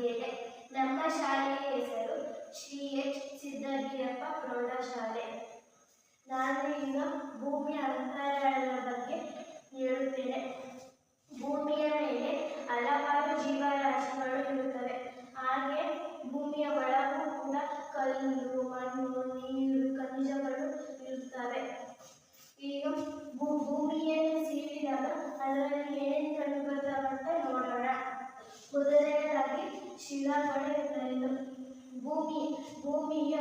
ಮಾಡಿದ್ದೇನೆ ನಮ್ಮ ಶಾಲೆಯ ಹೆಸರು ಶ್ರೀ ಎಚ್. ಸಿದ್ದಗಿರಪ್ಪ ಪ್ರೌಢಶಾಲೆ ನಾನು ಈಗ ಭೂಮಿಯ ಅಂತರಾಳದ ಬಗ್ಗೆ ಹೇಳುತ್ತೇನೆ. ಭೂಮಿಯ ಮೇಲೆ ಹಲವಾರು ಜೀವರಾಶಿಗಳು ಇರುತ್ತವೆ. ಹಾಗೆ ಭೂಮಿಯ ಒಳಗೂ ಕೂಡ ಕಲ್ಲು ಮಣ್ಣು, ನೀರು, ಖನಿಜಗಳು ಇರುತ್ತವೆ. ಈಗ ಭೂಮಿಯನ್ನು ಸೀಳಿದಾಗ ಅದರಲ್ಲಿ ಮೊದಲನೇದಾಗಿ ಶಿಲಾಗಳು ಭೂಮಿ, ಭೂಮಿಯ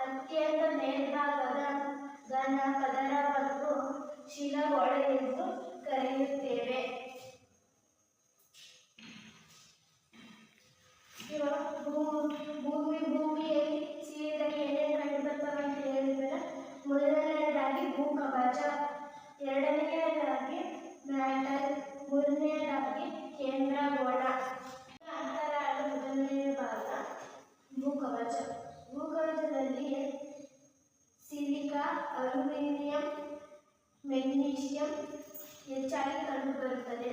ಅತ್ಯಂತ ಮೇಲ್ಭಾಗದ ಘನ ಪದರವನ್ನು ಶಿಲಾಗೊಳ ಎಂದು ಕರೆಯುತ್ತೇವೆ. ಭೂ- ಭೂಮಿ, ಭೂಮಿಯಲ್ಲಿ ಸೀಳಿದಾಗ ಏನೇನು ಕಂಡುಬರ್ತವೆ ಅಂತ ಹೇಳಿದ್ರೆ ಮೊದಲನೆಯದಾಗಿ ಭೂಕವಚ ಎರಡನೆಯದಾಗಿ ಮ್ಯಾಟಲ್ ಮೂರನೆಯದಾಗಿ ಕೇಂದ್ರಗೋಳ ಅಂತರಾಳ ಮೊದಲನೆಯ ಭಾಗ ಭೂಕವಚ ಭೂಕವಚದಲ್ಲಿ ಸಿಲಿಕಾ ಅಲ್ಯೂಮಿನಿಯಂ, ಮೆಗ್ನೀಷಿಯಂ ಹೆಚ್ಚಾಗಿ ಕಂಡುಬರುತ್ತದೆ.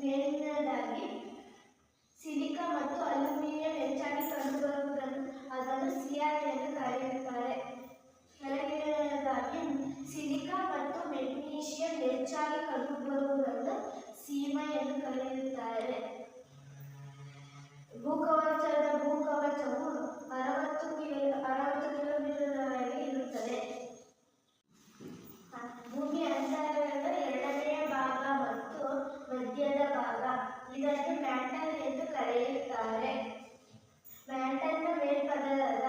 ಮೇಲಿನದಾಗಿ ಸಿಲಿಕಾ ಮತ್ತು ಅಲ್ಯೂಮಿನಿಯಂ ಹೆಚ್ಚಾಗಿ ಕಂಡುಬರುವುದನ್ನು ಅದನ್ನು ಸಿಆರ್ ಎಂದು ಕರೆಯುತ್ತಾರೆ. ಕೆಳಗಿನದಾಗಿ ಸಿಲಿಕಾ ಮತ್ತು ಮೆಗ್ನೀಷಿಯಂ ಹೆಚ್ಚಾಗಿ ಕಂಡುಬರುವುದನ್ನು ಸೀಮ ಎಂದು ಕರೆಯುತ್ತಾರೆ. ಭೂಕವಚದ ಭೂಕವಚವು ಅರವತ್ತು ಕಿಲೋ, ಅರವತ್ತು ಕಿಲೋಮೀಟರ್ವರೆಗೆ ಇರುತ್ತದೆ. ಭೂಮಿ ಅಂತರಾಳದ ಎರಡನೆಯ ಭಾಗ ಮತ್ತು ಮಧ್ಯದ ಭಾಗ. ಇದನ್ನು ಮ್ಯಾಂಟಲ್ ಎಂದು ಕರೆಯುತ್ತಾರೆ. ಮ್ಯಾಂಟಲ್ನ ಮೇಲ್ಪದರದ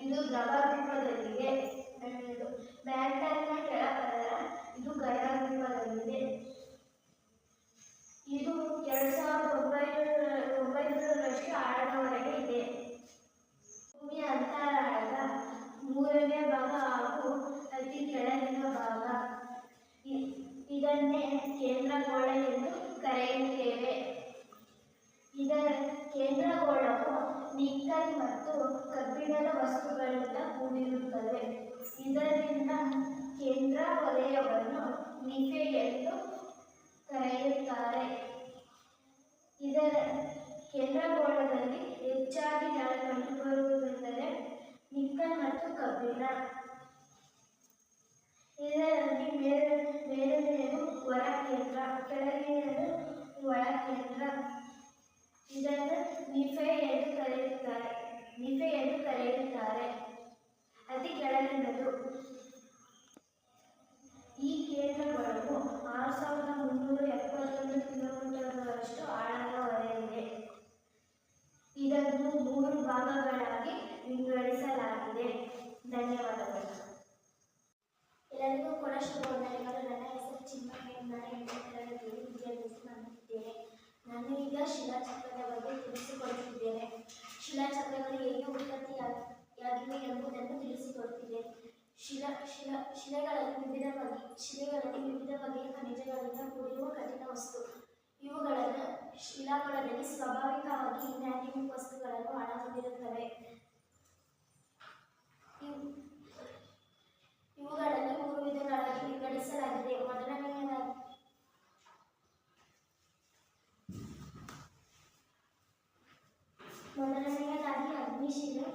ಇದು ದ್ರವ ರೂಪದಲ್ಲಿದೆ ಎರಡನೇದು. ಮ್ಯಾಂಟಲ್ನ ಕೆಳಪದರ ಇದು ಘನ ರೂಪದಲ್ಲಿದೆ ಇದು ಎರಡು ಸಾವಿರದ ಒಂಬೈನೂರ ಒಂಬೈನೂರರಷ್ಟು ಆಳದವರೆಗೆ ಇದೆ ಭೂಮಿಯ ಅಂತರಾಳದ ಮೂರನೇ ಭಾಗ ಹಾಗೂ ಅತಿ ಕೆಳಗಿನ ಭಾಗ ಇ- ಇದನ್ನೇ ಕೇಂದ್ರಗೋಳ ಎಂದು ಕರೆಯುತ್ತೇವೆ. ಇದರ ಕೇಂದ್ರಗೋಳವು ನಿಕ್ಕಲ್ ಮತ್ತು ಕಬ್ಬಿಣದ ವಸ್ತುಗಳಿಂದ ಕೂಡಿರುತ್ತದೆ. ಇದರಿಂದ ಕೇಂದ್ರ ವಲಯವನ್ನು ನಿಫೆ ಎಂದು ಕರೆಯುತ್ತಾರೆ. ಇದರ ಕೇಂದ್ರಗೋಳದಲ್ಲಿ ಹೆಚ್ಚಾಗಿ ಕಂಡುಬರುವುದೆಂದರೆ ನಿಕ್ಕಲ್ ಮತ್ತು ಕಬ್ಬಿಣ. ಇದರಲ್ಲಿ ಮೇಲೆ ಮೇಲಿನದು ಹೊರ ಕೇಂದ್ರ, ಕೆಳಗಿನದು ಒಳ ಕೇಂದ್ರ. ಇದನ್ನು ನಿಫೆ ಎಂದು ಕರೆಯುತ್ತಾರೆ. ನಿಫೆ ಎಂದು ಕರೆಯುತ್ತಾರೆ. ಅತಿ ಕೆಳಗಿನದು ಈ ಕೇಂದ್ರಗಳು ಆರು ಸಾವಿರದ ಮುನ್ನೂರ ಎಪ್ಪತ್ತೊಂದು ಕಿಲೋಮೀಟರ್ಗಳಷ್ಟು ಆಳದವರೆಗಿದೆ. ಇದನ್ನು ಮೂರು ಭಾಗಗಳಾಗಿ ವಿಂಗಡಿಸಲಾಗಿದೆ. ಧನ್ಯವಾದಗಳು ಎಲ್ಲರಿಗೂ ಕೂಡ ಶುಭವಂದನೆಗಳು ನನ್ನ ಹೆಸರು ಚಿನ್ಮಯ ನಾನು ಎಂಟನೇ ತರಗತಿಯಲ್ಲಿ ವಿದ್ಯಾಭ್ಯಾಸ ಮಾಡುತ್ತಿದ್ದೇನೆ ನಾನು ಈಗ ಶಿಲಾಚಕ್ರದ ಬಗ್ಗೆ ತಿಳಿಸಿಕೊಡುತ್ತಿದ್ದೇನೆ. ಶಿಲಾಚಕ್ರಗಳು ಹೇಗೆ ಉತ್ಪತ್ತಿಯಾಗಿವೆ ಎಂಬುದನ್ನು ತಿಳಿಸಿಕೊಡುತ್ತಿದ್ದೇನೆ ಶಿಲಾ ಶಿಲಾ, ಶಿಲೆಗಳಲ್ಲಿ ವಿವಿಧ ಬಗೆ, ಶಿಲೆಗಳಲ್ಲಿ ವಿವಿಧ ಬಗೆಯ ಖನಿಜಗಳಿಂದ ಕೂಡಿರುವ ಕಠಿಣ ವಸ್ತು. ಇವುಗಳನ್ನು ಶಿಲಾಗಳಲ್ಲಿ ಸ್ವಾಭಾವಿಕವಾಗಿ ಇನ್ಯಾನಿಮಿಕ್ ವಸ್ತುಗಳನ್ನು ಒಳಗೊಂಡಿರುತ್ತವೆ. ಇವುಗಳನ್ನು ಮೂರು ವಿಧಗಳಾಗಿ ವಿಂಗಡಿಸಲಾಗಿದೆ. ಮೊದಲನೆಯದಾಗಿ मनोरंजनात आधी अग्निशिला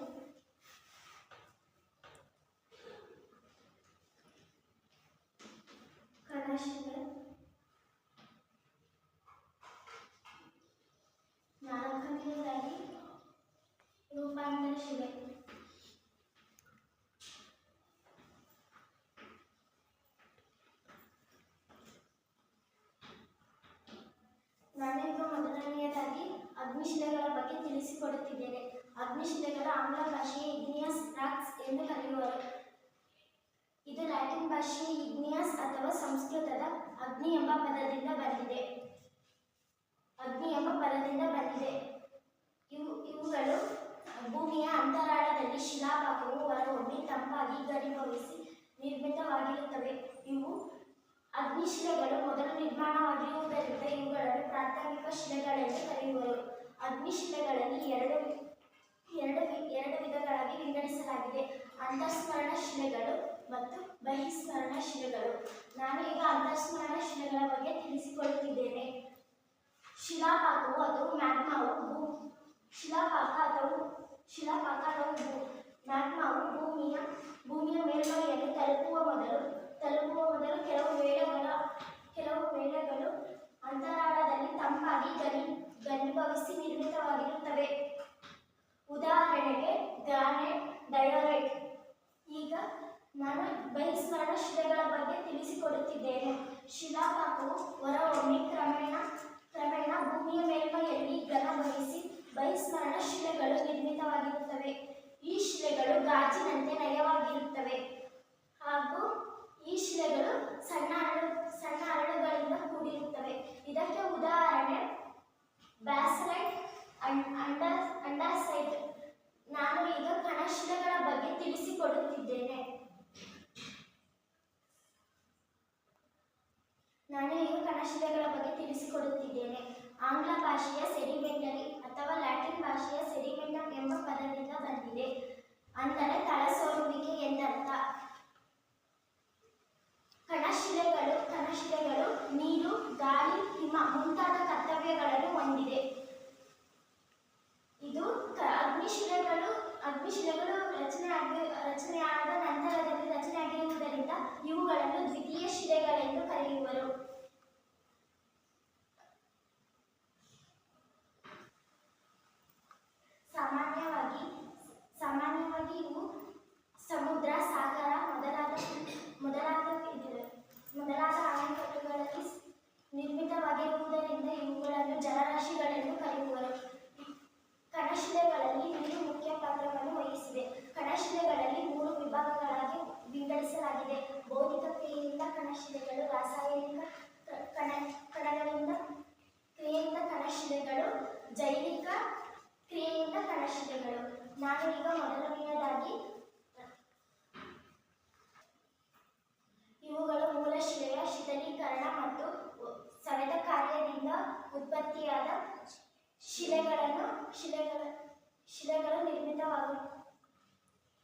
ತಿಳಿಸಿಕೊಡುತ್ತಿದ್ದೇನೆ ಅಗ್ನಿಶಿಲೆಗಳ ಆಂಗ್ಲ ಭಾಷೆಯ ಇಗ್ನಿಯಸ್, ರಾಕ್ಸ್ ಎಂದು ಕರೆಯುವರು. ಇದು ಲ್ಯಾಟಿನ್ ಭಾಷೆಯ ಇಗ್ನಿಯಸ್ ಅಥವಾ ಸಂಸ್ಕೃತದ ಅಗ್ನಿ ಎಂಬ ಪದದಿಂದ ಬಂದಿದೆ. ಅಗ್ನಿ ಎಂಬ ಪದದಿಂದ ಬಂದಿದೆ. ಇವು, ಇವುಗಳು ಭೂಮಿಯ ಅಂತರಾಳದಲ್ಲಿ ಶಿಲಾಭಾಗವು ಹೊರಹೊಮ್ಮಿ ತಂಪಾಗಿ ಗರಿಭವಿಸಿ ನಿರ್ಮಿತವಾಗಿರುತ್ತವೆ. ಇವು ಅಗ್ನಿಶಿಲೆಗಳು ಮೊದಲು ನಿರ್ಮಾಣವಾಗಿರುವುದರಿಂದ ಇವುಗಳನ್ನು ಪ್ರಾಥಮಿಕ ಶಿಲೆಗಳೆಂದು ಕರೆಯುವರು. ಅಗ್ನಿಶಿಲೆಗಳಲ್ಲಿ ಎರಡು ಎರಡು ಎರಡು ವಿಧಗಳಾಗಿ ವಿಂಗಡಿಸಲಾಗಿದೆ. ಅಂತಸ್ಮರಣ ಶಿಲೆಗಳು ಮತ್ತು ಬಹಿಸ್ಮರಣ ಶಿಲೆಗಳು ನಾನು ಈಗ ಅಂತಸ್ಮರಣ ಶಿಲೆಗಳ ಬಗ್ಗೆ ತಿಳಿಸಿಕೊಳ್ಳುತ್ತಿದ್ದೇನೆ ಶಿಲಾಪಾಕವು ಅಥವಾ ಮ್ಯಾಗ್ಮಾವು ಭೂ ಶಿಲಾಪಾಕ ಅಥವಾ ಶಿಲಾಪಾಕ ಅಥವಾ ಭೂ ಮ್ಯಾಗ್ಮಾವು ಭೂಮಿಯ ಭೂಮಿಯ ಮೇಲ್ಮೈಯನ್ನು ತಲುಪುವ ಮೊದಲು ತಲುಪುವ ಮೊದಲು ಕೆಲವು ವೇಳೆಗಳ ಕೆಲವು ವೇಳೆಗಳು ಅಂತರಾಳದಲ್ಲಿ ತಂಪಾಗಿ ಗನಿ ಘನೀಭವಿಸಿ ನಿರ್ಮಿತವಾಗಿರುತ್ತವೆ ಉದಾಹರಣೆಗೆ ಗ್ರಾನೈಟ್ ಡಯೋರೈಟ್. ಈಗ ನಾನು ಬಹಿಸ್ಮರಣ ಶಿಲೆಗಳ ಬಗ್ಗೆ ತಿಳಿಸಿಕೊಡುತ್ತಿದ್ದೇನೆ. ಶಿಲಾಪಾಕವು ಹೊರಹೊಮ್ಮಿ ಕ್ರಮೇಣ ಕ್ರಮೇಣ ಭೂಮಿಯ ಮೇಲ್ಮೈಯಲ್ಲಿ ಘನವಹಿಸಿ ಬಹಿಸ್ಮರಣ ಶಿಲೆಗಳು ನಿರ್ಮಿತವಾಗಿರುತ್ತವೆ. ಈ ಶಿಲೆಗಳು ಗಾಜಿನಂತೆ ನಯವಾಗಿರುತ್ತವೆ. ಹಾಗೂ ಈ ಶಿಲೆಗಳು ಸಣ್ಣ ಹರಳು ಸಣ್ಣ ಹರಳುಗಳಿಂದ ಕೂಡಿರುತ್ತವೆ. ಅಂಡ ಅಂಡರ್ಸೈಡ್ ನಾನು ಈಗ ಕಣಶಿಲೆಗಳ ಬಗ್ಗೆ ತಿಳಿಸಿಕೊಡುತ್ತಿದ್ದೇನೆ. ನಾನು ಈಗ ಕಣಶಿಲೆಗಳ ಬಗ್ಗೆ ತಿಳಿಸಿಕೊಡುತ್ತಿದ್ದೇನೆ. ಆಂಗ್ಲ ಭಾಷೆಯ ಸೆಡಿಮೆಂಟರಿ ಅಥವಾ ಲ್ಯಾಟಿನ್ ಭಾಷೆಯ ಸೆಡಿಮೆಂಟಮ್ ಎಂಬ ಪದದಿಂದ ಬಂದಿದೆ. ಅಂದರೆ ತಳಸೋರುವಿಕೆ ಎಂದರ್ಥ. ಕಣಶಿಲೆಗಳು ಕಣಶಿಲೆಗಳು ನೀರು, ಗಾಳಿ, ಹಿಮ ಮುಂತಾದ ಕರ್ತವ್ಯಗಳನ್ನು ಹೊಂದಿದೆ. ಇದು ಅಗ್ನಿಶಿಲೆಗಳು ಅಗ್ನಿಶಿಲೆಗಳು ರಚನೆ ಆಗಿ ರಚನೆಯಾದ ನಂತರದಲ್ಲಿ ರಚನೆಯಾಗಿರುವುದರಿಂದ ಇವುಗಳನ್ನು ದ್ವಿತೀಯ ಶಿಲೆಗಳೆಂದು ಕರೆಯುವರು ಸಾಮಾನ್ಯವಾಗಿ ಸಾಮಾನ್ಯವಾಗಿ ಇವು ಸಮುದ್ರ ಸಾಗರ ಮೊದಲಾದ ಮೊದಲಾದ ಇದು- ಮೊದಲಾದ ಅಣೆಕಟ್ಟುಗಳಲ್ಲಿ ನಿರ್ಮಿತವಾಗಿರುವುದರಿಂದ ಇವುಗಳನ್ನು ಜಲರಾಶಿಗಳೆಂದು ಕರೆಯುವರು ಕಣಶಿಲೆಗಳಲ್ಲಿ ನೀರು ಮುಖ್ಯ ಪಾತ್ರವನ್ನು ವಹಿಸಿದೆ ಕಣಶಿಲೆಗಳಲ್ಲಿ ಮೂರು ವಿಭಾಗಗಳಾಗಿ ವಿಂಗಡಿಸಲಾಗಿದೆ ಭೌತಿಕ ಕ್ರಿಯೆಯಿಂದ ಕಣಶಿಲೆಗಳು ರಾಸಾಯನಿಕ ಕ- ಕಣ ಕಣಗಳಿಂದ ಕ್ರಿಯೆಯಿಂದ ಕಣಶಿಲೆಗಳು ಜೈವಿಕ ಕ್ರಿಯೆಯಿಂದ ಕಣಶಿಲೆಗಳು ನಾನು ಈಗ ಮೊದಲನೆಯದಾಗಿ, ಇವುಗಳು ಮೂಲ ಶಿಲೆಯ ಶೀತಲೀಕರಣ ಮತ್ತು ಸವೆತ ಕಾರ್ಯದಿಂದ ಉತ್ಪತ್ತಿಯಾದ ಶಿಲೆಗಳನ್ನು, ಶಿಲೆಗಳ, ಶಿಲೆಗಳು ನಿರ್ಮಿತವಾಗ,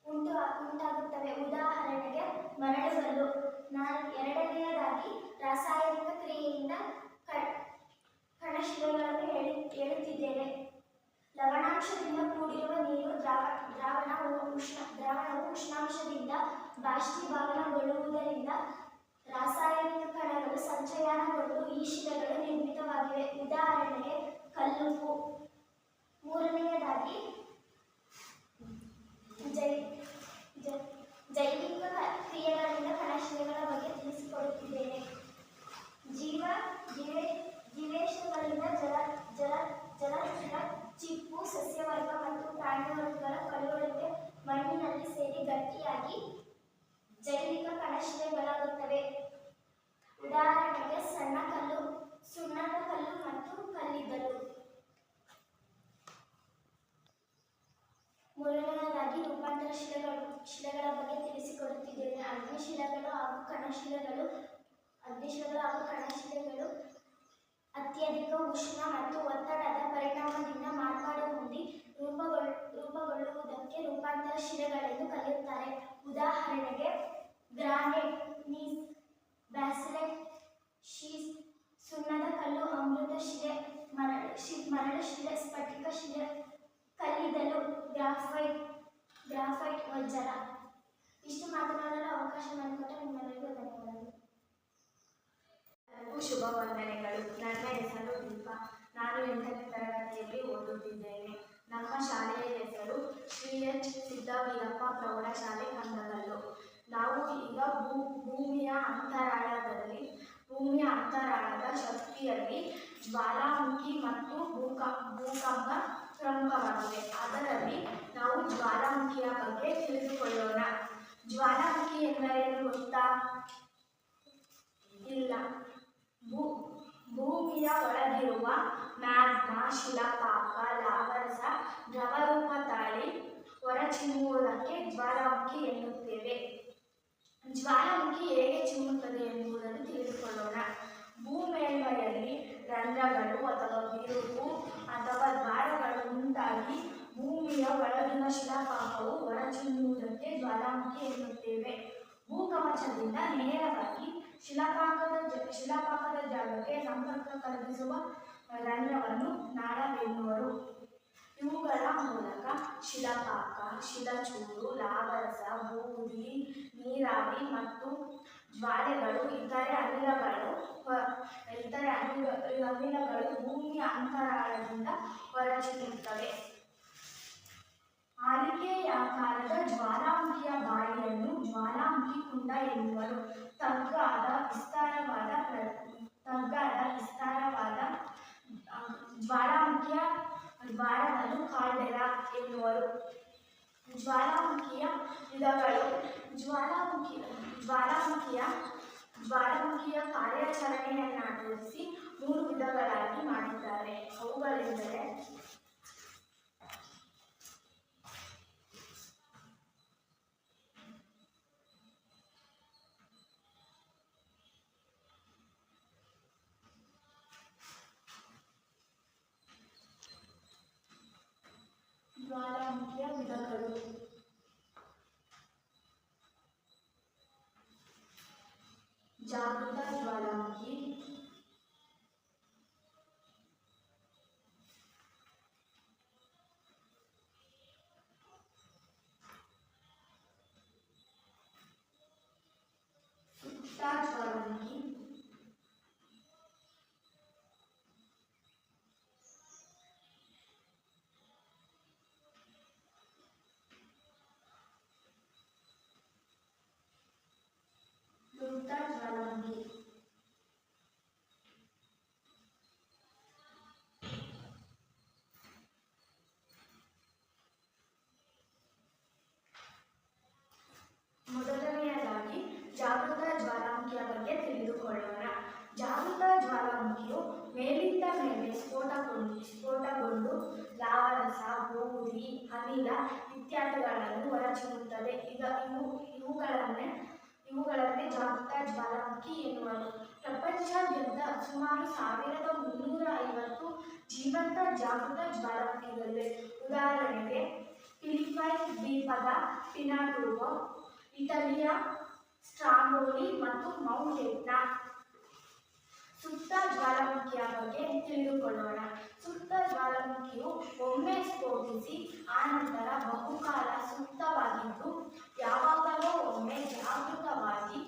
ಉಂಟು, ಉಂಟಾಗುತ್ತವೆ. ಉದಾಹರಣೆಗೆ ಮರಳುಗಲ್ಲು ನಾನು ಎರಡನೆಯದಾಗಿ ರಾಸಾಯನಿಕ ಕ್ರಿಯೆಯಿಂದ ಕ- ಕಣಶಿಲೆಗಳನ್ನು ಹೇಳಿ ಹೇಳುತ್ತಿದ್ದೇನೆ ಲವಣಾಂಶದಿಂದ ಕೂಡಿರುವ ನೀರು ದ್ರಾವ, ದ್ರಾವಣವು ಉಷ್ಣ, ದ್ರಾವಣವು ಉಷ್ಣಾಂಶದಿಂದ ಬಾಷ್ಪೀಭವನಗೊಳ್ಳುವುದರಿಂದ ರಾಸಾಯನಿಕ ಕಣಗಳು ಸಂಚಯನಗೊಂಡು ಈ ಶಿಲೆಗಳು ನಿರ್ಮಿತವಾಗಿವೆ. ಉದಾಹರಣೆಗೆ ಕಲ್ಲುಪ್ಪು. ಮೂರನೆಯದಾಗಿ ಜೈ ಜೈವಿಕ ಕ್ರಿಯೆಗಳಿಂದ ಕಣಶಿಲೆಗಳ ಬಗ್ಗೆ ತಿಳಿಸಿಕೊಡುತ್ತಿದ್ದೇನೆ. ಜೀವ, ಜೀವೆ ಜೀವೇಶಗಳಿಂದ ಜಲ ಜಲ ಜಲಚರ ಚಿಪ್ಪು ಸಸ್ಯವರ್ಗ ಮತ್ತು ಪ್ರಾಣಿವರ್ಗಗಳ ಕಲ್ಲುಗಳಿಗೆ ಮಣ್ಣಿನಲ್ಲಿ ಸೇರಿ ಗಟ್ಟಿಯಾಗಿ ಜೈವಿಕ ಕಣಶಿಲೆಗಳಾಗುತ್ತವೆ ಉದಾಹರಣೆಗೆ ಸಣ್ಣ ಕಲ್ಲು, ಸುಣ್ಣದ ಕಲ್ಲು ಮತ್ತು ಕಲ್ಲಿದ್ದಲು. ಮೂರನೆಯದಾಗಿ ರೂಪಾಂತರ ಶಿಲೆಗಳು, ಶಿಲೆಗಳ ಬಗ್ಗೆ ತಿಳಿಸಿಕೊಡುತ್ತಿದ್ದೇನೆ. ಅಗ್ನಿಶಿಲೆಗಳು ಹಾಗೂ ಕಣಶಿಲೆಗಳು, ಅಗ್ನಿಶಿಲೆಗಳು ಹಾಗೂ ಕಣಶಿಲೆಗಳು ಅತ್ಯಧಿಕ ಉಷ್ಣ ಮತ್ತು ಒತ್ತಡದ ಪರಿಣಾಮದಿಂದ ಮಾರ್ಪಾಡು ಹೊಂದಿ ರೂಪಗೊಳ್, ರೂಪಗೊಳ್ಳುವುದಕ್ಕೆ ರೂಪಾಂತರ ಶಿಲೆಗಳೆಂದು ಕರೆಯುತ್ತಾರೆ. ಉದಾಹರಣೆಗೆ, ಗ್ರಾನೈಟ್, ನೀಸ್, ಬ್ಯಾಸಲೆಟ್, ಶೀಸ್, ಸುಣ್ಣದ ಕಲ್ಲು, ಅಮೃತ ಶಿಲೆ, ಮರಳು ಶಿ, ಮರಳು ಶಿಲೆ, ಸ್ಫಟಿಕ ಶಿಲೆ, ಕಲ್ಲಿದ್ದಲು, ಗ್ರಾಫೈಟ್ ಗ್ರಾಫೈಟ್, ವಜ್ರ. ಇಷ್ಟು ಮಾತನಾಡಲು ಅವಕಾಶ ಮಾಡಿಕೊಟ್ಟ ನಿಮ್ಮೆಲ್ಲರಿಗೂ ಧನ್ಯವಾದಗಳು ಎಲ್ಲರಿಗೂ ಶುಭ ವಂದನೆಗಳು. ನನ್ನ ಹೆಸರು ದೀಪಾ. ನಾನು ಎಂಟನೇ ತರಗತಿಯಲ್ಲಿ ಓದುತ್ತಿದ್ದೇನೆ. ನಮ್ಮ ಶಾಲೆಯ ಹೆಸರು ಶ್ರೀ ಎಚ್. ಸಿದ್ದವೀರಪ್ಪ ಪ್ರೌಢಶಾಲೆ, ಕಂದಗಲ್ಲು. ನಾವು ಈಗ ಭೂ, ಭೂಮಿಯ ಅಂತರಾಳದಲ್ಲಿ, ಭೂಮಿಯ ಅಂತರಾಳದ ಶಕ್ತಿಯಲ್ಲಿ ಜ್ವಾಲಾಮುಖಿ ಮತ್ತು ಭೂಕಂಪ ಭೂಕಂಪ ಪ್ರಮುಖವಾಗಿವೆ. ಅದರಲ್ಲಿ ನಾವು ಜ್ವಾಲಾಮುಖಿಯ ಬಗ್ಗೆ ತಿಳಿದುಕೊಳ್ಳೋಣ. ಜ್ವಾಲಾಮುಖಿ ಎಂದರೇನು ಗೊತ್ತಾ? ಇಲ್ಲ. ಭೂಮಿಯ ಒಳಗಿರುವ ಮ್ಯಾಗ್ಮಾ ಶಿಲಾಪಾಕ ಲಾವರಸ, ದ್ರವರೂಪ ತಾಳಿ, ಹೊರಚಿಮ್ಮುವುದಕ್ಕೆ ಜ್ವಾಲಾಮುಖಿ ಎನ್ನುತ್ತೇವೆ. ಜ್ವಾಲಾಮುಖಿ ಹೇಗೆ ಚಿಮ್ಮುತ್ತದೆ ಎಂಬುದನ್ನು ತಿಳಿದುಕೊಳ್ಳೋಣ. ಭೂಮೇಲ್ಮೈಯಲ್ಲಿ ರಂಧ್ರಗಳು ಅಥವಾ ಬಿರುಕು ಅಥವಾ ದ್ವಾರಗಳು ಉಂಟಾಗಿ ಭೂಮಿಯ ಒಳಗಿನ ಶಿಲಾಪಾಕವು ಹೊರಚಿಮ್ಮುವುದಕ್ಕೆ ಜ್ವಾಲಾಮುಖಿ ಎನ್ನುತ್ತೇವೆ. ಭೂಕವಚದಿಂದ ನೇರವಾಗಿ ಶಿಲಾಪಾಕದ ಶಿಲಾಪಾಕದ ಜಾಗಕ್ಕೆ ಸಂಪರ್ಕ ಕಲ್ಪಿಸುವ ರಂಧ್ರವನ್ನು ನಾಳವೆನ್ನುವರು ಇವುಗಳ ಮೂಲಕ ಶಿಲಾಪಾಕ, ಶಿಲಚೂರು, ಲಾವರಸ, ಬೂದಿ, ನೀರಾವಿ ಮತ್ತು ಜ್ವಾಲೆಗಳು ಇತರೆ ಅನಿಲಗಳು ಇತರೆ ಅನಿಲ, ಅನಿಲಗಳು ಭೂಮಿಯ ಅಂತರಾಳದಿಂದ ಹೊರಚಿಮ್ಮುತ್ತವೆ ಆಲಿಕೆಯಾಕಾರದ ಜ್ವಾಲಾಮುಖಿಯ ಬಾಯಿಯನ್ನು ಜ್ವಾಲಾಮುಖಿ ಕುಂಡ ಎನ್ನುವರು ತಗ್ಗಾದ ವಿಸ್ತಾರವಾದ ಪ್ರ- ತಗ್ಗಾದ ವಿಸ್ತಾರವಾದ ಆ, ಜ್ವಾಲಾಮುಖಿಯ ದ್ವಾರವನ್ನು ಕಾಲ್ಡೆರಾ ಎನ್ನುವರು ಜ್ವಾಲಾಮುಖಿಯ ವಿಧಗಳು ಜ್ವಾಲಾಮುಖಿ ಜ್ವಾಲಾಮುಖಿಯ ಜ್ವಾಲಾಮುಖಿಯ ಕಾರ್ಯಾಚರಣೆಯನ್ನಾಧರಿಸಿ ಮೂರು ವಿಧಗಳಾಗಿ ಮಾಡಿದ್ದಾರೆ ಅವುಗಳೆಂದರೆ ಜ್ವಾಲಾಮುಖಿಯ ಇತ್ಯಾದಿಗಳನ್ನು ಹೊರಚಿಮ್ಮುತ್ತದೆ ಈಗ ಇವು, ಇವುಗಳನ್ನೇ ಇವುಗಳನ್ನೇ ಜಾಗೃತ ಜ್ವಾಲಾಮುಖಿ ಎನ್ನುವರು. ಪ್ರಪಂಚಾದ್ಯಂತ ಸುಮಾರು ಸಾವಿರದ ಮುನ್ನೂರ ಐವತ್ತು ಜೀವಂತ ಜಾಗೃತ ಜ್ವಾಲಾಮುಖಿಗಳಿವೆ. ಉದಾಹರಣೆಗೆ ಫಿಲಿಪೈನ್ಸ್ ದ್ವೀಪದ ಪಿನಾಟೂವೋ ಇಟಲಿಯ ಸ್ಟ್ರಾಂಬೋಲಿ ಮತ್ತು ಮೌಂಟ್ ಎಟ್ನಾ ಸುಪ್ತ ಜ್ವಾಲಾಮುಖಿಯ ಬಗ್ಗೆ ತಿಳಿದುಕೊಳ್ಳೋಣ. ಸುಪ್ತ ಜ್ವಾಲಾಮುಖಿಯು ಒಮ್ಮೆ ಸ್ಫೋಟಿಸಿ, ಆನಂತರ ಬಹುಕಾಲ ಸುಪ್ತವಾಗಿದ್ದು, ಯಾವಾಗಲೂ ಒಮ್ಮೆ ಜಾಗೃತವಾಗಿ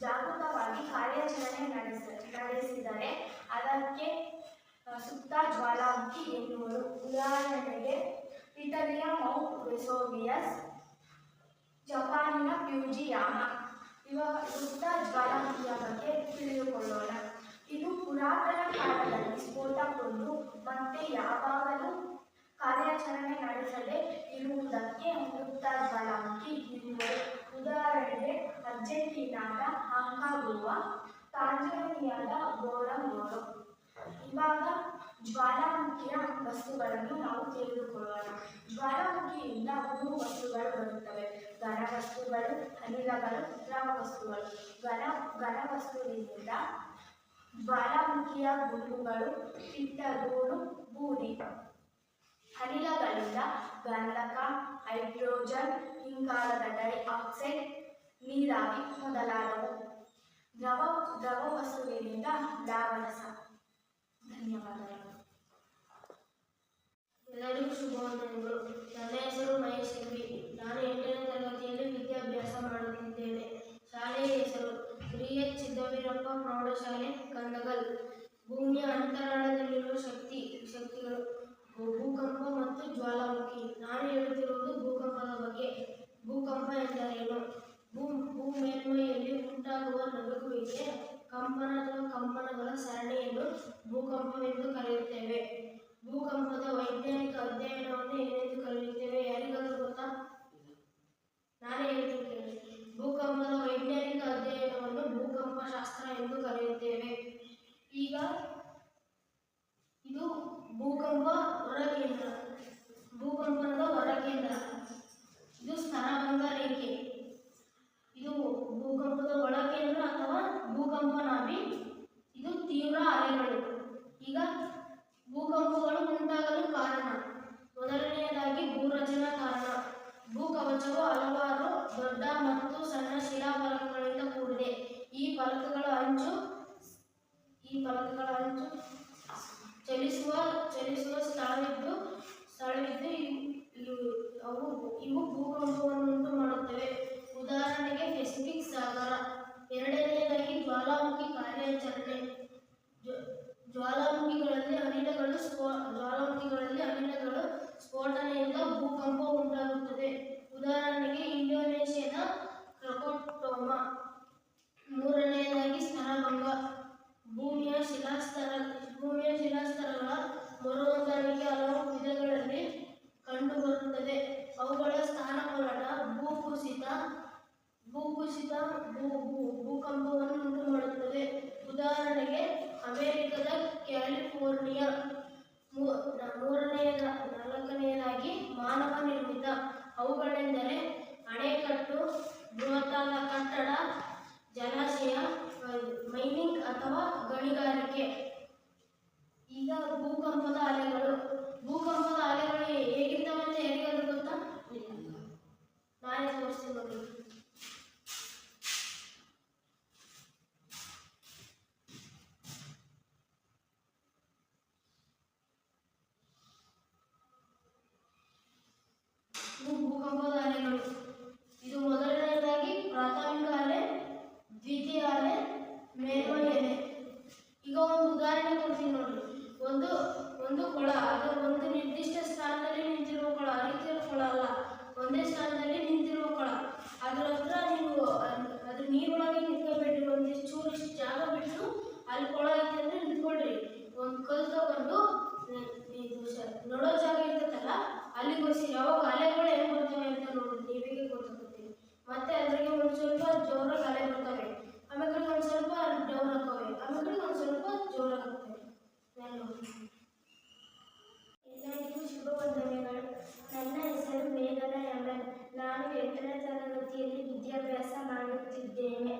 ಜಾಗೃತವಾಗಿ ಕಾರ್ಯಾಚರಣೆ ನಡೆಸ, ನಡೆಸಿದರೆ ಅದಕ್ಕೆ ಸುಪ್ತ ಜ್ವಾಲಾಮುಖಿ ಎನ್ನುವರು. ಉದಾಹರಣೆಗೆ, ಇಟಲಿಯ ಮೌಂಟ್ ವೆಸೋವಿಯಸ್, ಜಪಾನಿನ ಪ್ಯೂಜಿಯಾಮ ಇವಾಗ ಸುಪ್ತ ಜ್ವಾಲಾಮುಖಿಯ ಬಗ್ಗೆ ತಿಳಿದುಕೊಳ್ಳೋಣ. ಇದು ಪುರಾತನ ಕಾಲದಲ್ಲಿ ಸ್ಫೋಟಗೊಂಡು ಮತ್ತೆ ಯಾವಾಗಲೂ ಕಾರ್ಯಾಚರಣೆ ನಡೆಸದೆ ಇರುವುದಕ್ಕೆ ಮುಕ್ತ ಜ್ವಾಲಾಮುಖಿ ಎನ್ನುವರು ಉದಾಹರಣೆಗೆ ಅರ್ಜೆಂಟೀನಾದ ಹಾಂಕಾಗುವ, ತಾಂಜಾನಿಯಾದ ಗೋರಂಗೋರೋ ಇವಾಗ ಜ್ವಾಲಾಮುಖಿಯ ವಸ್ತುಗಳನ್ನು ನಾವು ತಿಳಿದುಕೊಳ್ಳೋಣ ಜ್ವಾಲಾಮುಖಿಯಿಂದ ಮೂರು ವಸ್ತುಗಳು ಬರುತ್ತವೆ. ಘನ ವಸ್ತುಗಳು ಅನಿಲಗಳು ದ್ರವ ವಸ್ತುಗಳು ಘನ ಘನ ವಸ್ತುವಿನಿಂದ ಜ್ವಾಲಾಮುಖಿಯ ಗುಂಡುಗಳು ಪಿತ್ತಗೂಡು ಬೂದಿ ಅನಿಲಗಳಿಂದ ಗಂಧಕ, ಹೈಡ್ರೋಜನ್ ಇಂಗಾಲದ ಡೈಆಕ್ಸೈಡ್ ನೀರಾಗಿ ಮೊದಲಾದವು. ದ್ರವ ದ್ರವ ವಸ್ತುವಿನಿಂದ ಲಾವಣಸ ಧನ್ಯವಾದಗಳು. ಎಲ್ಲರಿಗೂ ಶುಭವಂದನೆಗಳು ನನ್ನ ಹೆಸರು ಮಹೇಶ್ ನಾನು ಎಂಟನೇ ತರಗತಿಯಲ್ಲಿ ವಿದ್ಯಾಭ್ಯಾಸ ಮಾಡುತ್ತಿದ್ದೇನೆ. ಶಾಲೆಯ ಹೆಸರು ಶ್ರೀ ಪ್ರೌಢಶಾಲೆ, ಕಂದಗಲ್. ಭೂಮಿಯ ಅಂತರಾಳದಲ್ಲಿರುವ ಶಕ್ತಿ, ಶಕ್ತಿಗಳು. ಭೂಕಂಪ ಮತ್ತು ಜ್ವಾಲಾಮುಖಿ. ನಾನು ಹೇಳುತ್ತಿರುವುದು ಭೂಕಂಪದ ಬಗ್ಗೆ. ಭೂಕಂಪ ಎಂದರೇನು? ಭೂ ಭೂ ಮೇಲ್ಮೈಯಲ್ಲಿ ಉಂಟಾಗುವ ನಡುಗುವಿಕೆ ಕಂಪನ ಅಥವಾ ಕಂಪನಗಳ ಸರಣಿಯನ್ನು ಭೂಕಂಪವೆಂದು ಕರೆಯುತ್ತೇವೆ. ಭೂಕಂಪದ ವೈಜ್ಞಾನಿಕ ಅಧ್ಯಯನವನ್ನು ಏನೆಂದು ಕರೆಯುತ್ತೇವೆ? ಯಾರಿಗಾದರೂ ಗೊತ್ತಾ? ನಾನೇ ಹೇಳ್ತಿದ್ದೇನೆ ಭೂಕಂಪದ ವೈಜ್ಞಾನಿಕ ಅಧ್ಯಯನವನ್ನು ಭೂಕಂಪ ಶಾಸ್ತ್ರ ಎಂದು ಕರೆಯುತ್ತೇವೆ. ಈಗ ಇದು ಭೂಕಂಪ ಹೊರಕೇಂದ್ರ. ಭೂಕಂಪನದ ಹೊರಕೇಂದ್ರ. ಇದು ಸ್ತರಭಂಗ ರೇಖೆ. ಇದು ಭೂಕಂಪದ ಒಳಕೇಂದ್ರ ಅಥವಾ ಭೂಕಂಪ ನಾಭಿ. ಇದು ತೀವ್ರ ಅಲೆಗಳು. ಈಗ ಭೂಕಂಪಗಳು ಉಂಟಾಗಲು ಕಾರಣ. ಮೊದಲನೆಯದಾಗಿ ಭೂರಚನಾ ಕಾರಣ. ಭೂಕವಚವು ಹಲವಾರು ದೊಡ್ಡ ಮತ್ತು ಫಲಕಗಳ ಅಂಚು ಈ ಫಲಕಗಳ ಅಂಚು ಚಲಿಸುವ ಚಲಿಸುವ ಸ್ಥಳವಿದ್ದು ಸ್ಥಳವಿದ್ದು ಅವು, ಇವು ಭೂಕಂಪವನ್ನುಂಟು ಮಾಡುತ್ತವೆ. ಉದಾಹರಣೆಗೆ ಪೆಸಿಫಿಕ್ ಸಾಗರ. ಎರಡನೆಯದಾಗಿ ಜ್ವಾಲಾಮುಖಿ ಕಾರ್ಯಾಚರಣೆ. ಜ್ವಾಲಾಮುಖಿಗಳಲ್ಲಿ ಅನಿಲಗಳು ಸ್ಫೋ, ಜ್ವಾಲಾಮುಖಿಗಳಲ್ಲಿ ಅನಿಲಗಳು ಸ್ಫೋಟನೆಯಿಂದ ಭೂಕಂಪ ಉಂಟಾಗುತ್ತದೆ. ಉದಾಹರಣೆಗೆ ಇಂಡೋನೇಷ್ಯಾದ ಕ್ರಕೋಟೋಮಾ ಮೂರನೆಯದಾಗಿ ಸ್ತರಭಂಗ ಭೂಮಿಯ ಶಿಲಾಸ್ತರ, ಭೂಮಿಯ ಶಿಲಾಸ್ತರಗಳ ಮರುಹೊಂದಾಣಿಕೆ ಹಲವು ವಿಧಗಳಲ್ಲಿ ಕಂಡುಬರುತ್ತದೆ. ಅವುಗಳ ಸ್ಥಾನಪಲ್ಲಟ ಭೂಕುಸಿತ ಭೂಕುಸಿತ, ಭೂ ಭೂಕಂಪವನ್ನು ಉಂಟು ಮಾಡುತ್ತದೆ ಉದಾಹರಣೆಗೆ ಅಮೆರಿಕದ ಕ್ಯಾಲಿಫೋರ್ನಿಯಾ. ಮೂರನೆಯದ, ನಾಲ್ಕನೆಯದಾಗಿ ಮಾನವ ನಿರ್ಮಿತ. ಅವುಗಳೆಂದರೆ ಅಣೆಕಟ್ಟು, ಬೃಹತ್ತಾದ ಕಟ್ಟಡ ಜಲಾಶಯ ಮೈನಿಂಗ್ ಅಥವಾ ಗಣಿಗಾರಿಕೆ. ಈಗ ಭೂಕಂಪದ ಅಲೆಗಳು ಭೂಕಂಪದ ಅಲೆಗಳು ಹೇ- ಹೇಗಿರ್ತವೆ ಅಂತ ಯಾರಿಗಾದ್ರೂ ಗೊತ್ತಾ ನಾನೇ ತೋರಿಸ್ತೀನಿ ನೋಡಿ ಇವು ಭೂಕಂಪದ ಅಲೆಗಳು ಇದು ಮೊದಲನೆಯದಾಗಿ ಪ್ರಾಥಮಿಕ ಅಲೆ ದ್ವಿತೀಯ ಅಲೆ ಮೇಲ್ಮೈ ಅಲೆ ಈಗ ಒಂದು ಉದಾಹರಣೆ ಕೊಡ್ತೀನಿ ನೋಡಿ ಒಂದು ಒಂದು ಕೊಳ ಅದು ಒಂದು ನಿರ್ದಿಷ್ಟ ಸ್ಥಾನದಲ್ಲಿ ನಿಂತಿರುವ ಕೊಳ ಹರಿತಿರುವ ಕೊಳ ಅಲ್ಲ ಒಂದೇ ಸ್ಥಾನದಲ್ಲಿ ನಿಂತಿರುವ ಕೊಳ ಅದ್ರ ಹತ್ರ ನೀವು ಅದ್- ಅದ್ರ ನೀರೊಳಗೆ ನಿಂತ್ಕೊಬೇಡ್ರಿ ಒಂದಿಷ್ಟು ಚೂರಿಷ್ಟು ಜಾಗ ಬಿಟ್ಟು ಅಲ್ಲಿ ಕೊಳ ಐತೆ ಅಂದ್ರೆ ನಿಂತ್ಕೊಳ್ರಿ ಒಂದು ಕಲ್ ತಗೊಂಡು ನ- ಇದು ಸ- ನೋಡೋ ಜಾಗ ಇರ್ತೈತಲ್ಲ ಹೋಗಿ ಯಾವಾಗ ಅಲೆಗಳು ಹೆಂಗ್ ಬರ್ತವೆ ಅಂತ ನೋಡಿ ನೀವೇ ಗೊತ್ತಾಗ್ತದೆ ಮತ್ತೆ ಅದ್ರಾಗೆ ಒಂದು ಸ್ವಲ್ಪ ಜೋರಾಗಿ ಅಲೆ ಬರ್ತವೆ. ಆಮೇಲೆ ಒಂದು ಸ್ವಲ್ಪ ಡೌನ್ ಹಾಕೋವೆ ಆಮೇಲೆ ಒಂದು ಸ್ವಲ್ಪ ಜೋರಾಗಿ ಹಾಕ್ತವೆ ಎಲ್ಲರಿಗೂ ಶುಭ ವಂದನೆಗಳು. ನನ್ನ ಹೆಸರು ಮೇಘನ ಎಮನ್ ನಾನು ಎಂಟನೇ ತರಗತಿಯಲ್ಲಿ ವಿದ್ಯಾಭ್ಯಾಸ ಮಾಡುತ್ತಿದ್ದೇನೆ.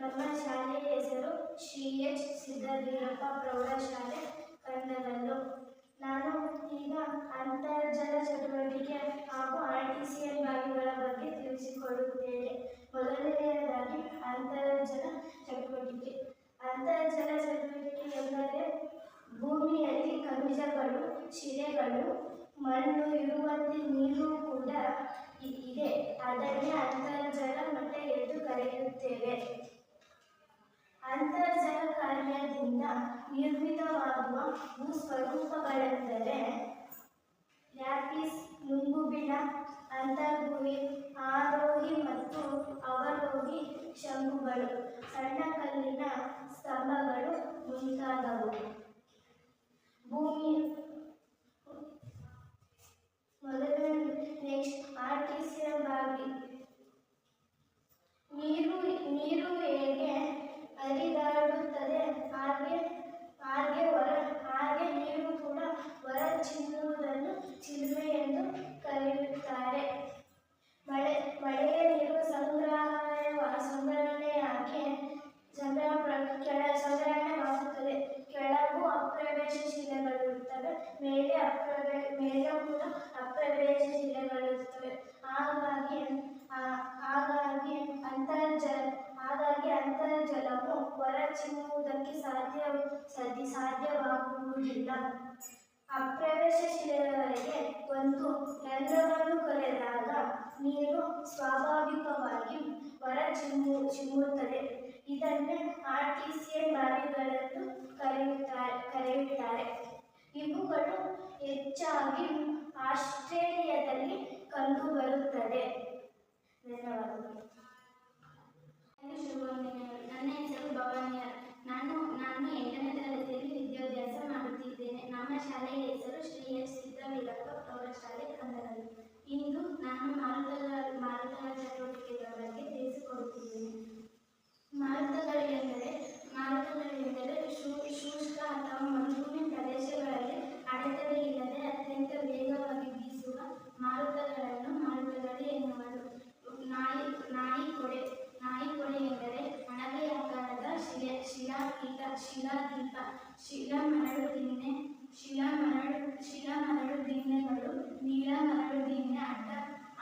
ನಮ್ಮ ಶಾಲೆಯ ಹೆಸರು ಶ್ರೀ ಎಚ್ ಸಿದ್ದವೀರಪ್ಪ ಪ್ರೌಢಶಾಲೆ ಕನ್ನಡದಲ್ಲೂ ನಾನು ಈಗ ಅಂತರ್ಜಲ ಚಟುವಟಿಕೆ ಹಾಗೂ ಆರ್ ಟಿ ಸಿ ಬಾವಿಗಳ ಬಗ್ಗೆ ತಿಳಿಸಿಕೊಡುತ್ತೇನೆ. ಮೊದಲನೆಯದಾಗಿ ಅಂತರ್ಜಲ ಚಟುವಟಿಕೆ. ಅಂತರ್ಜಲ ಚಟುವಟಿಕೆ ಎಂದರೆ ಭೂಮಿಯಲ್ಲಿ ಖನಿಜಗಳು, ಶಿಲೆಗಳು, ಮಣ್ಣು, ಇರುವಂತೆ ನೀರು ಕೂಡ ಇದೆ. ಅದನ್ನೇ ಅಂತರ್ಜಲ ಮತ್ತೆ ಎಂದು ಕರೆಯುತ್ತೇವೆ. ಅಂತರ್ಜಲ ಕಾರ್ಯದಿಂದ ನಿರ್ಮಿತವಾಗುವ ಭೂಸ್ವರೂಪಗಳೆಂದರೆ ಲ್ಯಾಪಿಸ್ ನುಂಗುಬಿಣ ಅಂತರ್ಭೂಮಿ ಆರೋಹಿ ಮತ್ತು ಅವರೋಹಿ ಶಂಕುಗಳು, ಸಣ್ಣ ಕಲ್ಲಿನ ಸ್ತಂಭಗಳು ಮುಂತಾದವು. ಭೂಮಿ ಮೊದಲನೇ ನೆಕ್ಸ್ಟ್ ಆರ್ಟಿಸಿಯಲ್ ಬಾವಿ ನೀರು ನೀರು ಹೇಗೆ ಹರಿದಾಡುತ್ತದೆ ಹಾಗೆ ಹಾಗೆ ಹೊರ ಹಾಗೆ ನೀರು ಕೂಡ ಹೊರ ಚಿಮ್ಮುವುದನ್ನು ಚಿಲುಮೆ ಎಂದು ಕರೆಯುತ್ತಾರೆ ಮಳೆ ಮಳೆಯ ನೀರು ಸಂಗ್ರಹಣೆ ಸಂಗ್ರಹಣೆಯಾಗಿ ಸಂಗ್ರಹ ಪ್ರ- ಕೆಳ ಸಂಗ್ರಹಣೆವಾಗುತ್ತದೆ ಕೆಳಗೂ ಅಪ್ರವೇಶ ಶಿಲೆಗಳಿರುತ್ತವೆ ಮೇಲೆ ಅಪ್ರವೇ ಮೇಲೆ ಕೂಡ ಅಪ್ರವೇಶ ಶಿಲೆಗಳಿರುತ್ತವೆ ಹಾಗಾಗಿ ಆ- ಹಾಗಾಗಿ ಅಂತರ್ಜಲ ಹಾಗಾಗಿ ಅಂತರ್ಜಲವು ಹೊರ ಸಾಧ್ಯ ಸದಿ ಸಾಧ್ಯವಾಗುವುದಿಲ್ಲ. ಅಪ್ರವೇಶ ಶಿಲೆಯವರೆಗೆ ಒಂದು ರಂಧ್ರವನ್ನು ಕರೆದಾಗ ನೀರು ಸ್ವಾಭಾವಿಕವಾಗಿ ಹೊರ ಚಿಮ್ಮು ಚಿಮ್ಮುತ್ತದೆ ಇದನ್ನೇ ಆರ್ಟಿಸಿಯಲ್ ಬಾವಿಗಳೆಂದು ಕರೆಯುತ್ತಾರೆ ಕರೆಯುತ್ತಾರೆ. ಇವುಗಳು ಹೆಚ್ಚಾಗಿ ಆಸ್ಟ್ರೇಲಿಯಾದಲ್ಲಿ ಕಂಡುಬರುತ್ತದೆ. ಧನ್ಯವಾದಗಳು. ನನ್ನ ಹೆಸರು ಭವಾನಿಯರ್ ನಾನು ನಾನು ಎಂಟನೇ ತರಗತಿಯಲ್ಲಿ ವಿದ್ಯಾಭ್ಯಾಸ ಮಾಡುತ್ತಿದ್ದೇನೆ. ನಮ್ಮ ಶಾಲೆಯ ಹೆಸರು ಶ್ರೀ ಎಸ್ ಸಿದ್ದವೀರಪ್ಪ ಪ್ರೌಢಶಾಲೆ ಕನ್ನಡದಲ್ಲಿ ಇಂದು ನಾನು ಮಾರುತಗಳ ಮಾರುತಗಳ ಚಟುವಟಿಕೆಗಳ ಬಗ್ಗೆ ತಿಳಿಸಿಕೊಡುತ್ತಿದ್ದೇನೆ ಮಾರುತಗಳೆಂದರೆ ಮಾರುತಗಳೆಂದರೆ ಶು, ಶುಷ್ಕ ಅಥವಾ ಮರುಭೂಮಿ ಪ್ರದೇಶಗಳಲ್ಲಿ ಅಡೆತಡೆ ಇಲ್ಲದೆ ಅತ್ಯಂತ ವೇಗವಾಗಿ ಬೀಸುವ ಮಾರುತಗಳನ್ನು ಮಾರುತಗಳು ಎನ್ನುವರು. ನಾಯಿ ನಾಯಿ ಕೊಡೆ ನಾಯಿ ಕೊಡೆ ಎಂದರೆ ಅಣಬೆ ಆಕಾರದ ಶಿಲೆ ಶಿಲಾಕೀಟ ಶಿಲಾದೀಪ ಶಿಲಾ ಮರಳು ದಿನ್ನೆ ಶಿಲಾ ಮರಳು ಶಿಲಾ ಮರಳು ದಿನ್ನೆಗಳು ನೀಲ ಮರಳು ದಿನ್ನೆ ಅಡ್ಡ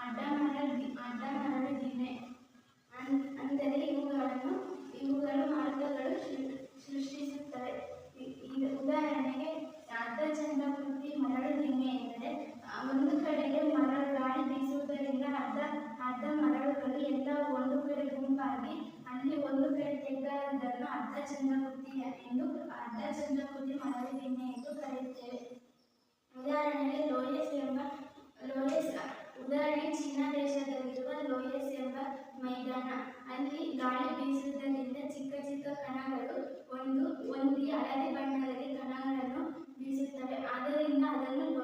ಅಡ್ಡ ಮರಳು ಅಡ್ಡ ಮರಳು ದಿನ್ನೆ ಅಂದರೆ ಇವುಗಳನ್ನು, ಇವುಗಳು ಮಾರ್ಗಗಳು ಸೃಷ್ಟಿಸುತ್ತವೆ. ಉದಾಹರಣೆಗೆ ಅರ್ಧ ಅರ್ಧಚಂದ್ರಾಕೃತಿ ಮರಳು ದಿನ್ನೆ ಎಂದರೆ ಒಂದು ಕಡೆಗೆ ಮರಳು, ಗಾಳಿ ಬೀಸುವುದರಿಂದ ಎಲ್ಲ ಒಂದು ಕಡೆ ಗುಂಪಾಗಿ, ಅಲ್ಲಿ ಒಂದು ಕಡೆ ತೆಗ್ಗಾದನ್ನು ಅರ್ಧ ಚಂದ್ರಕೃತಿ ಎಂದು ಅರ್ಧ ಚಂದ್ರಕೃತಿ ಮರಳಿವಿನ್ನೆ ಎಂದು ಕರೆಯುತ್ತೇವೆ. ಉದಾಹರಣೆಗೆ ಲೋಯಸ್ ಎಂಬ, ಲೋಯಸ್, ಉದಾಹರಣೆಗೆ ಚೀನಾ ದೇಶದಲ್ಲಿರುವ ಲೋಯಸ್ ಎಂಬ ಮೈದಾನ. ಅಲ್ಲಿ ಗಾಳಿ ಬೀಸುವುದರಿಂದ ಚಿಕ್ಕ ಚಿಕ್ಕ ಕಣಗಳು ಒಂದು, ಒಂದಿ ಹಳದಿ ಬಣ್ಣದಲ್ಲಿ ಕಣಗಳನ್ನು ಬೀಸುತ್ತವೆ. ಆದ್ದರಿಂದ ಅದನ್ನು